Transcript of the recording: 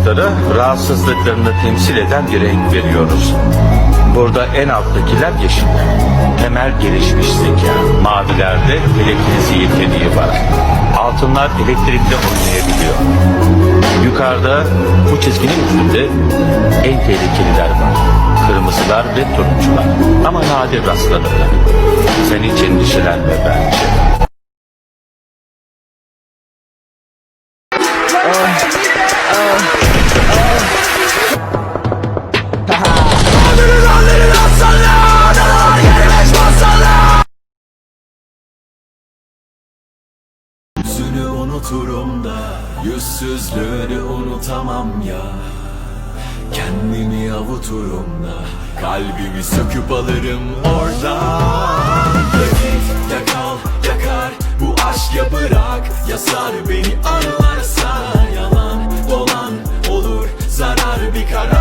ışıkları rahatsızlıklarını temsil eden bir renk veriyoruz. Burada en alttakiler yeşil. Temel gelişmiş zeka. Mavilerde elektrizi yeteneği var. Altınlar elektrikle oynayabiliyor. Yukarıda bu çizginin üstünde en tehlikeliler var. Kırmızılar ve turuncular. Ama nadir rastlanırlar. Sen hiç endişelenme bence. Yüzünü unuturum da Yüzsüzlüğünü unutamam ya. Kendimi avuturum da Kalbimi söküp alırım orada Vakit yakal yakar Bu aşk ya bırak. Yasar Beni anılarsa yalan dolan olur Zarar bir karar.